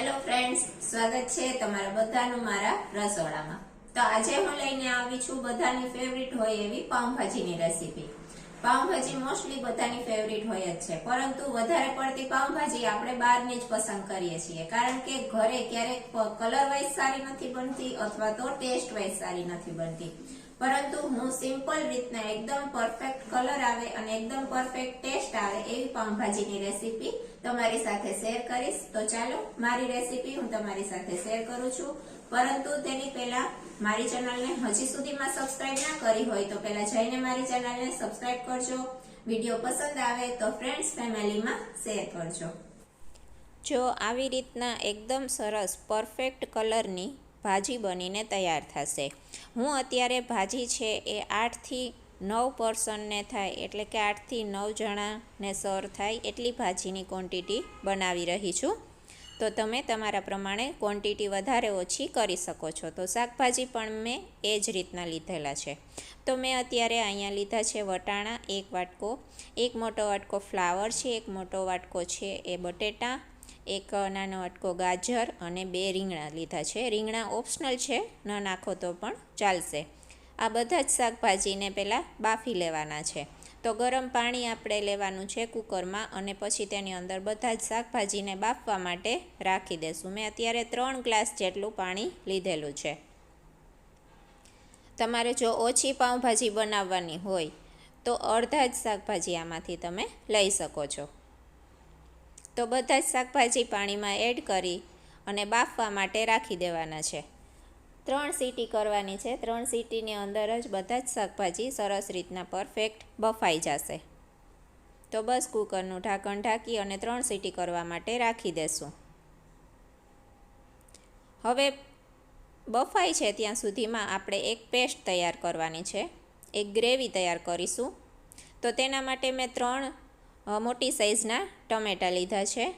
Friends, સ્વાગત છે તમારા બધાનું મારા રસોડામાં. તો આજે હું લઈને આવી છું બધાની ફેવરિટ હોય એવી પાઉંભાજીની રેસીપી પાઉંભાજી મોસ્ટલી બધાની ફેવરિટ હોય જ છે, પરંતુ વધારે પડતી પાઉંભાજી આપણે બહારની જ પસંદ કરીએ છીએ, કારણ કે ઘરે ક્યારેક કલર વાઇઝ સારી નથી બનતી અથવા તો ટેસ્ટ વાઇઝ સારી નથી બનતી. પરંતુ હું સિમ્પલ રીતના એકદમ પરફેક્ટ કલર આવે અને એકદમ પરફેક્ટ ટેસ્ટ આવે એવી પાઉંભાજીની રેસીપી તમારી સાથે શેર કરીશ. તો ચાલો, મારી રેસીપી હું તમારી સાથે શેર કરું છું. પરંતુ તેની પહેલા મારી ચેનલને હજી સુધીમાં સબસ્ક્રાઇબ ના કરી હોય તો પહેલા જઈને મારી ચેનલને સબસ્ક્રાઇબ કરજો. વીડિયો પસંદ આવે તો ફ્રેન્ડ્સ ફેમિલીમાં શેર કરજો. જો આવી રીતના એકદમ સરસ પરફેક્ટ કલરની ભાજી બનીને તૈયાર થશે. હું અત્યારે ભાજી છે એ આઠથી નવ પર્સનને થાય, એટલે કે આઠથી નવ જણાને સર થાય એટલી ભાજીની ક્વોન્ટિટી બનાવી રહી છું. તો તમે તમારા પ્રમાણે ક્વોન્ટિટી વધારે ઓછી કરી શકો છો. તો શાકભાજી પણ મેં એ જ રીતના લીધેલા છે. તો મેં અત્યારે અહીંયા લીધા છે વટાણા, એક વાટકો, એક મોટો વાટકો ફ્લાવર છે, એક મોટો વાટકો છે એ બટેટા એક નાનો અટકો ગાજર અને બે રીંગણા લીધા છે. રીંગણા ઓપ્શનલ છે, ન નાખો તો પણ ચાલશે. આ બધા જ શાકભાજીને પહેલાં બાફી લેવાના છે. તો ગરમ પાણી આપણે લેવાનું છે કુકરમાં અને પછી તેની અંદર બધા જ શાકભાજીને બાફવા માટે રાખી દેશું. મેં અત્યારે ત્રણ ગ્લાસ જેટલું પાણી લીધેલું છે. તમારે જો ઓછી પાઉંભાજી બનાવવાની હોય તો અડધા જ શાકભાજી આમાંથી તમે લઈ શકો છો. તો બધા જ શાકભાજી પાણીમાં એડ કરી અને બાફવા માટે રાખી દેવાના છે. ત્રણ સીટી કરવાની છે. ત્રણ સીટીની અંદર જ બધા જ શાકભાજી સરસ રીતના પરફેક્ટ બફાઈ જશે. તો બસ કુકરનું ઢાંકણ ઢાંકી અને ત્રણ સીટી કરવા માટે રાખી દેશું. હવે બફાઈ છે ત્યાં સુધીમાં આપણે એક પેસ્ટ તૈયાર કરવાની છે. એક ગ્રેવી તૈયાર કરીશું. તો તેના માટે મેં ત્રણ મોટી સાઈઝના ટમેટાં લીધા છે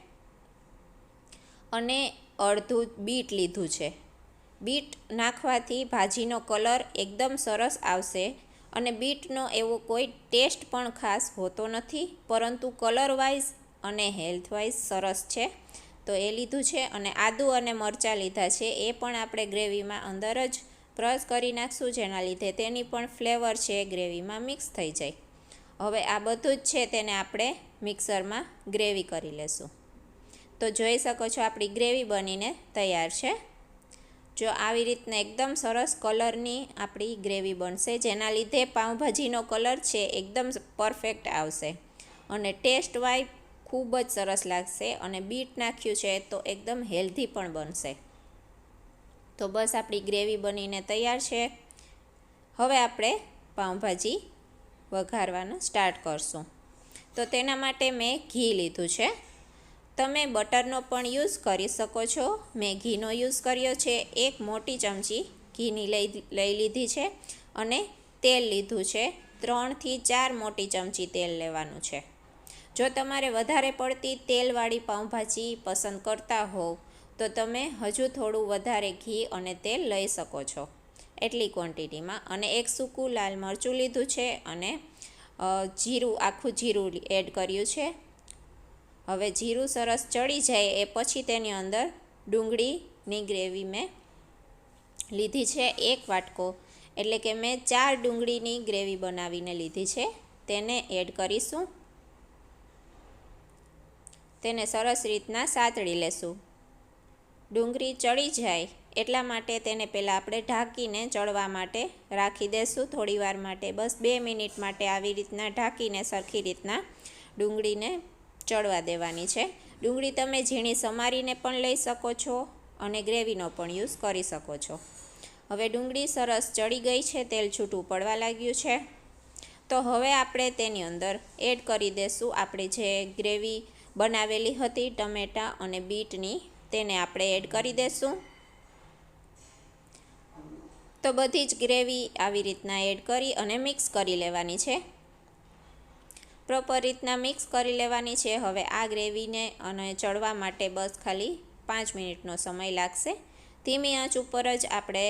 અને અડધું બીટ લીધું છે. બીટ નાખવાથી ભાજીનો કલર એકદમ સરસ આવશે અને બીટનો એવો કોઈ ટેસ્ટ પણ ખાસ હોતો નથી, પરંતુ કલર વાઇઝ અને હેલ્થ વાઇઝ સરસ છે. તો એ લીધું છે અને આદુ અને મરચાં લીધા છે. એ પણ આપણે ગ્રેવીમાં અંદર જ ક્રશ કરી નાખશું, જેના લીધે તેની પણ ફ્લેવર છે, ગ્રેવીમાં મિક્સ થઈ જાય. હવે આ બધું જ છે તેને આપણે મિક્સરમાં ગ્રેવી કરી લેશું. તો જોઈ શકો છો આપણી ગ્રેવી બનીને તૈયાર છે. જો આવી રીતના એકદમ સરસ કલરની આપણી ગ્રેવી બનશે, જેના લીધે પાઉંભાજીનો કલર છે એકદમ પરફેક્ટ આવશે. અને ટેસ્ટ વાઇઝ ખૂબ જ સરસ લાગશે અને બીટ નાખ્યું છે તો એકદમ હેલ્ધી પણ બનશે. તો બસ આપણી ગ્રેવી બનીને તૈયાર છે. હવે આપણે પાઉંભાજી વઘારવાનું સ્ટાર્ટ કરશું. તો તેના માટે મેં ઘી લીધું છે. તમે બટરનો પણ યુઝ કરી શકો છો. મેં ઘીનો યુઝ કર્યો છે. એક મોટી ચમચી ઘીની લઈ લઈ લીધી છે અને તેલ લીધું છે. ત્રણથી ચાર મોટી ચમચી તેલ લેવાનું છે. જો તમારે વધારે પડતી તેલવાળી પાઉંભાજી પસંદ કરતા હોવ, તો તમે હજુ થોડું વધારે ઘી અને તેલ લઈ શકો છો. એટલી ક્વોન્ટિટીમાં અને એક સૂકું લાલ મરચું લીધું છે અને જીરું, આખું જીરું એડ કર્યું છે. હવે જીરું સરસ ચડી જાય એ પછી તેની અંદર ડુંગળીની ગ્રેવી મેં લીધી છે. એક વાટકો. એટલે કે મેં ચાર ડુંગળીની ગ્રેવી બનાવીને લીધી છે. તેને એડ કરીશું. તેને સરસ રીતના સાતળી લેશું. ડુંગળી ચડી જાય એટલા માટે તેને પહેલાં આપણે ઢાંકીને ચડવા માટે રાખી દેશું. થોડી વાર માટે બસ બે મિનિટ માટે આવી રીતના ઢાંકીને સરખી રીતના ડુંગળીને ચડવા દેવાની છે. ડુંગળી તમે ઝીણી સમારીને પણ લઈ શકો છો અને ગ્રેવીનો પણ યુઝ કરી શકો છો. હવે ડુંગળી સરસ ચડી ગઈ છે, તેલ છૂટું પડવા લાગ્યું છે. તો હવે આપણે તેની અંદર એડ કરી દઈશું આપણે જે ગ્રેવી બનાવેલી હતી, ટમેટાં અને બીટની, તેને આપણે એડ કરી દઈશું તો બધી જ ગ્રેવી આવી રીતના એડ કરી અને મિક્સ કરી લેવાની છે. પ્રોપર રીતના મિક્સ કરી લેવાની છે. હવે આ ગ્રેવીને અને ચડવા માટે બસ ખાલી પાંચ મિનિટનો સમય લાગશે. ધીમી આંચ ઉપર જ આપણે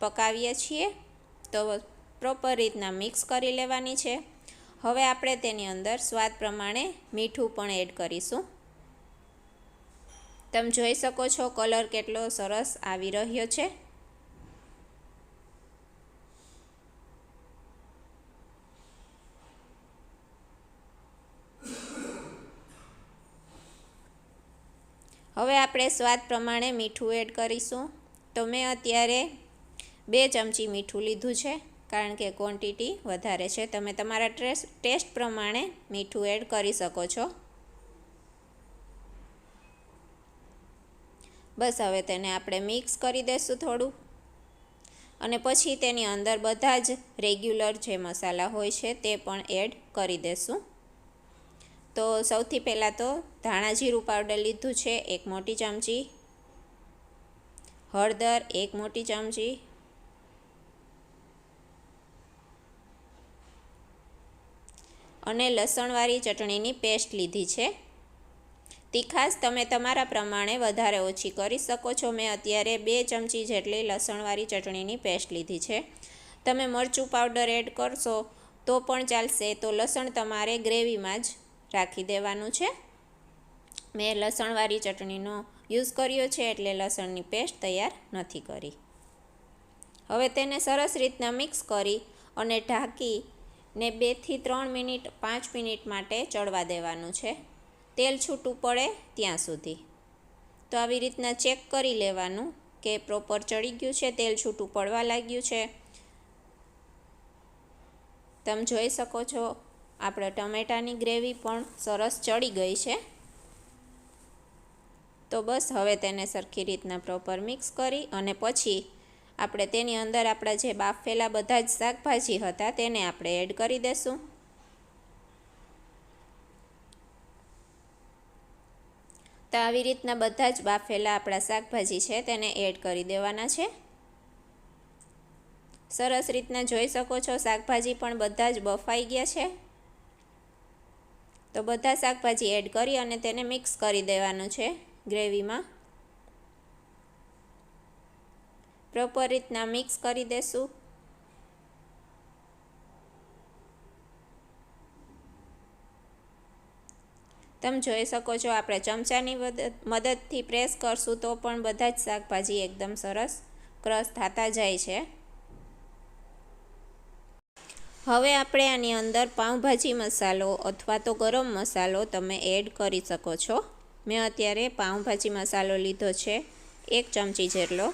પકાવીએ છીએ. તો પ્રોપર રીતના મિક્સ કરી લેવાની છે. હવે આપણે તેની અંદર સ્વાદ પ્રમાણે મીઠું પણ એડ કરીશું. તમે જોઈ શકો છો કલર કેટલો સરસ આવી રહ્યો છે. હવે આપણે સ્વાદ પ્રમાણે મીઠું એડ કરીશું. તો મેં અત્યારે બે ચમચી મીઠું લીધું છે, કારણ કે ક્વોન્ટિટી વધારે છે. તમે તમારા ટેસ્ટ પ્રમાણે મીઠું એડ કરી શકો છો. બસ હવે તેને આપણે મિક્સ કરી દઈશું થોડું. અને પછી તેની અંદર બધા જ રેગ્યુલર જે મસાલા હોય છે તે પણ એડ કરી દઈશું તો સૌથી પહેલાં તો ધાણા જીરું પાવડર લીધું છે, એક મોટી ચમચી. હળદર, એક મોટી ચમચી. અને લસણવાળી ચટણીની પેસ્ટ લીધી છે. તીખાશ તમે તમારા પ્રમાણે વધારે ઓછી કરી શકો છો. મેં અત્યારે બે ચમચી જેટલી લસણવાળી ચટણીની પેસ્ટ લીધી છે. તમે મરચું પાવડર એડ કરશો તો પણ ચાલશે. તો લસણ તમારે ગ્રેવીમાં જ રાખી દેવાનું છે. મેં લસણવાળી ચટણીનો યુઝ કર્યો છે એટલે લસણની પેસ્ટ તૈયાર નથી કરી. હવે તેને સરસ રીતના મિક્સ કરી અને ઢાંકી ને બેથી ત્રણ મિનિટ, પાંચ મિનિટ માટે ચડવા દેવાનું છે. તેલ છૂટું પડે ત્યાં સુધી. તો આવી રીતના ચેક કરી લેવાનું કે પ્રોપર ચડી ગયું છે, તેલ છૂટું પડવા લાગ્યું છે. તમે જોઈ શકો છો આપણે ટમેટાની ગ્રેવી પણ સરસ ચડી ગઈ છે. તો બસ હવે તેને સરખી રીતના પ્રોપર મિક્સ કરી અને પછી આપણે તેની અંદર આપણા જે બાફેલા બધા જ શાકભાજી હતા તેને આપણે એડ કરી દઈશું તો આવી રીતના બધા જ બાફેલા આપણા શાકભાજી છે તેને એડ કરી દેવાના છે. સરસ રીતના જોઈ શકો છો શાકભાજી પણ બધા જ બફાઈ ગયા છે. તો બધા શાકભાજી એડ કરી અને તેને મિક્સ કરી દેવાનું છે ગ્રેવીમાં. પ્રોપર રીતના મિક્સ કરી દેશું. તમે જોઈ શકો છો, આપણે ચમચાની મદદથી પ્રેસ કરશું તો પણ બધા જ શાકભાજી એકદમ સરસ ક્રશ થતા જાય છે. હવે આપણે આની અંદર પાઉંભાજી મસાલો અથવા તો ગરમ મસાલો તમે એડ કરી શકો છો. મેં અત્યારે પાઉંભાજી મસાલો લીધો છે, એક ચમચી જેટલો.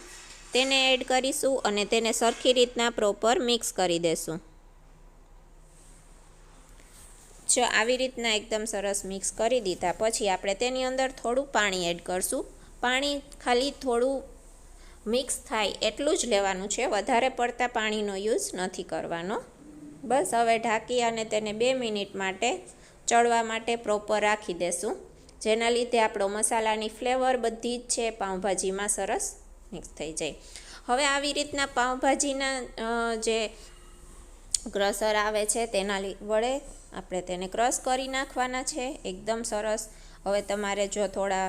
તેને એડ કરીશું અને તેને સરખી રીતના પ્રોપર મિક્સ કરી દેશું. જો આવી રીતના એકદમ સરસ મિક્સ કરી દીધા પછી આપણે તેની અંદર થોડું પાણી એડ કરશું. પાણી ખાલી થોડું મિક્સ થાય એટલું જ લેવાનું છે, વધારે પડતા પાણીનો યુઝ નથી કરવાનો. બસ હવે ઢાંકી અને તેને બે મિનિટ માટે ચડવા માટે પ્રોપર રાખી દેશું. જેના લીધે આપણો મસાલાની ફ્લેવર બધી જ છે, પાઉંભાજીમાં સરસ મિક્સ થઈ જાય. હવે આવી રીતના પાઉંભાજીના જે ક્રસર આવે છે તેના વડે આપણે તેને ક્રશ કરી નાખવાના છે. એકદમ સરસ. હવે તમારે જો થોડા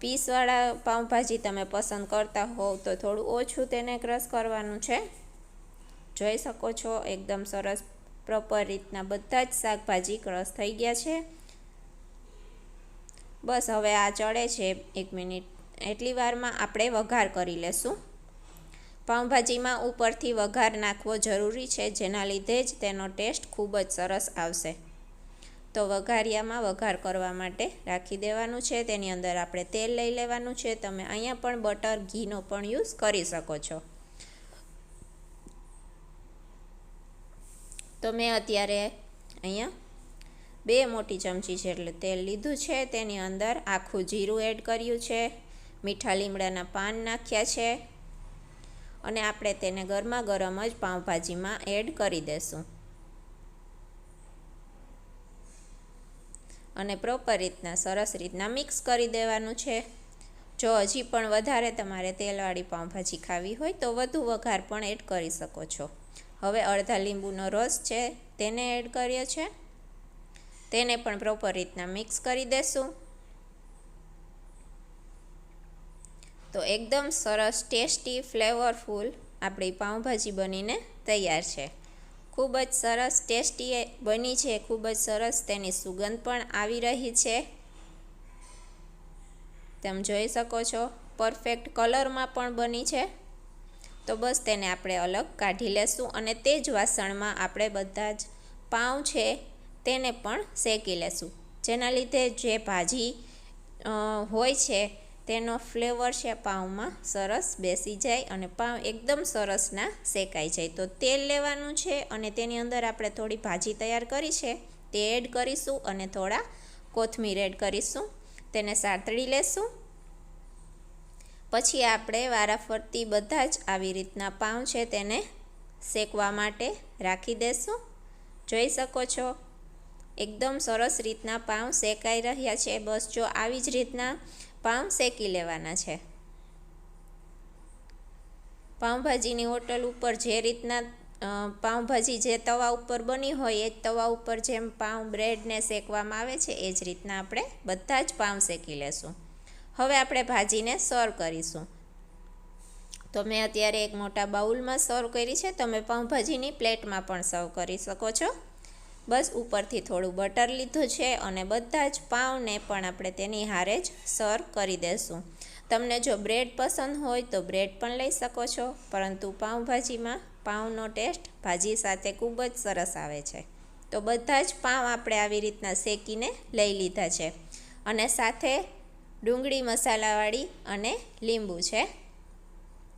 પીસવાળા પાઉંભાજી તમે પસંદ કરતા હોવ તો થોડું ઓછું તેને ક્રશ કરવાનું છે. જોઈ શકો છો, એકદમ સરસ પ્રોપર રીતના બધા જ શાકભાજી ક્રશ થઈ ગયા છે. બસ હવે આ ચડે છે, એક મિનિટ. એટલી વારમાં આપણે વઘાર કરી લેશું. પાઉંભાજીમાં ઉપરથી વઘાર નાખવો જરૂરી છે, જેના લીધે જ તેનો ટેસ્ટ ખૂબ જ સરસ આવશે. તો વઘારિયામાં વઘાર કરવા માટે રાખી દેવાનું છે, તેની અંદર આપણે તેલ લઈ લેવાનું છે, તમે અહીંયા પણ બટર, ઘીનો પણ યુઝ કરી શકો છો. તો મેં અત્યારે અહીંયા બે મોટી ચમચી જેટલું તેલ લીધું છે. તેની અંદર આખું જીરું એડ કર્યું છે. મીઠા લીમડાના પાન નાખ્યા છે. અને આપણે તેને ગરમા ગરમ જ પાઉંભાજીમાં એડ કરી દેશું. અને પ્રોપર રીતના સરસ રીતના મિક્સ કરી દેવાનું છે. જો હજી પણ વધારે તમારે તેલવાળી પાઉંભાજી ખાવી હોય તો વધુ વઘાર પણ એડ કરી શકો છો. હવે અડધા લીંબુનો રસ છે, તેને એડ કર્યો છે. તેને પણ પ્રોપર રીતના મિક્સ કરી દેશું. તો એકદમ સરસ ટેસ્ટી ફ્લેવરફુલ આપણી પાઉંભાજી બનીને તૈયાર છે. ખૂબ જ સરસ ટેસ્ટી બની છે, ખૂબ જ સરસ તેની સુગંધ પણ આવી રહી છે. તમે જોઈ શકો છો પરફેક્ટ કલરમાં પણ બની છે. તો બસ તેને આપણે અલગ કાઢી લેશું અને તે જ વાસણમાં આપણે બધા જ પાઉં છે તેને પણ શેકી લેશું. જેના લીધે જે ભાજી હોય છે તેનો ફ્લેવર છે પાઉંમાં સરસ બેસી જાય અને પાઉં એકદમ સરસના શેકાઈ જાય. તો તેલ લેવાનું છે અને તેની અંદર આપણે થોડી ભાજી તૈયાર કરી છે તે એડ કરીશું અને થોડા કોથમીર એડ કરીશું. તેને સાતળી લેશું પછી આપણે વારાફરતી બધા જ આવી રીતના પાઉં છે તેને શેકવા માટે રાખી દેશું. જોઈ શકો છો, એકદમ સરસ રીતના પાઉં શેકાઈ રહ્યા છે. બસ જો આવી જ રીતના પાઉં શેકી લેવાના છે. પાઉંભાજીની હોટલ ઉપર જે રીતના પાઉંભાજી જે તવા ઉપર બની હોય, એ જ તવા ઉપર જેમ પાઉં, બ્રેડને શેકવામાં આવે છે, એ જ રીતના આપણે બધા જ પાઉં શેકી લેશું. હવે આપણે ભાજીને સર્વ કરીશું. તો મેં અત્યારે એક મોટા બાઉલમાં સર્વ કરી છે. તમે પાઉંભાજીની પ્લેટમાં પણ સર્વ કરી શકો છો. બસ ઉપરથી થોડું બટર લીધું છે અને બધા જ પાઉંને પણ આપણે તેની હારે જ સર્વ કરી દેશું. તમને જો બ્રેડ પસંદ હોય તો બ્રેડ પણ લઈ શકો છો, પરંતુ પાઉંભાજીમાં પાઉંનો ટેસ્ટ ભાજી સાથે ખૂબ જ સરસ આવે છે. તો બધા જ પાઉં આપણે આવી રીતના શેકીને લઈ લીધા છે. અને સાથે ડુંગળી મસાલાવાળી અને લીંબુ છે.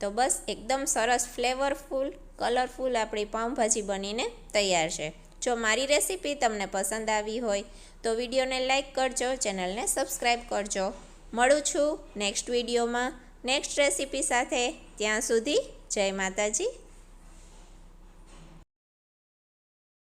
તો બસ એકદમ સરસ ફ્લેવરફુલ, કલરફુલ આપણી પાઉંભાજી બનીને તૈયાર છે. જો મારી રેસીપી તમને પસંદ આવી હોય, તો વિડીયોને લાઇક કરજો, ચેનલને સબસ્ક્રાઈબ કરજો. મળું છું નેક્સ્ટ વિડીયોમાં. નેક્સ્ટ રેસીપી સાથે ત્યાં સુધી જય માતાજી.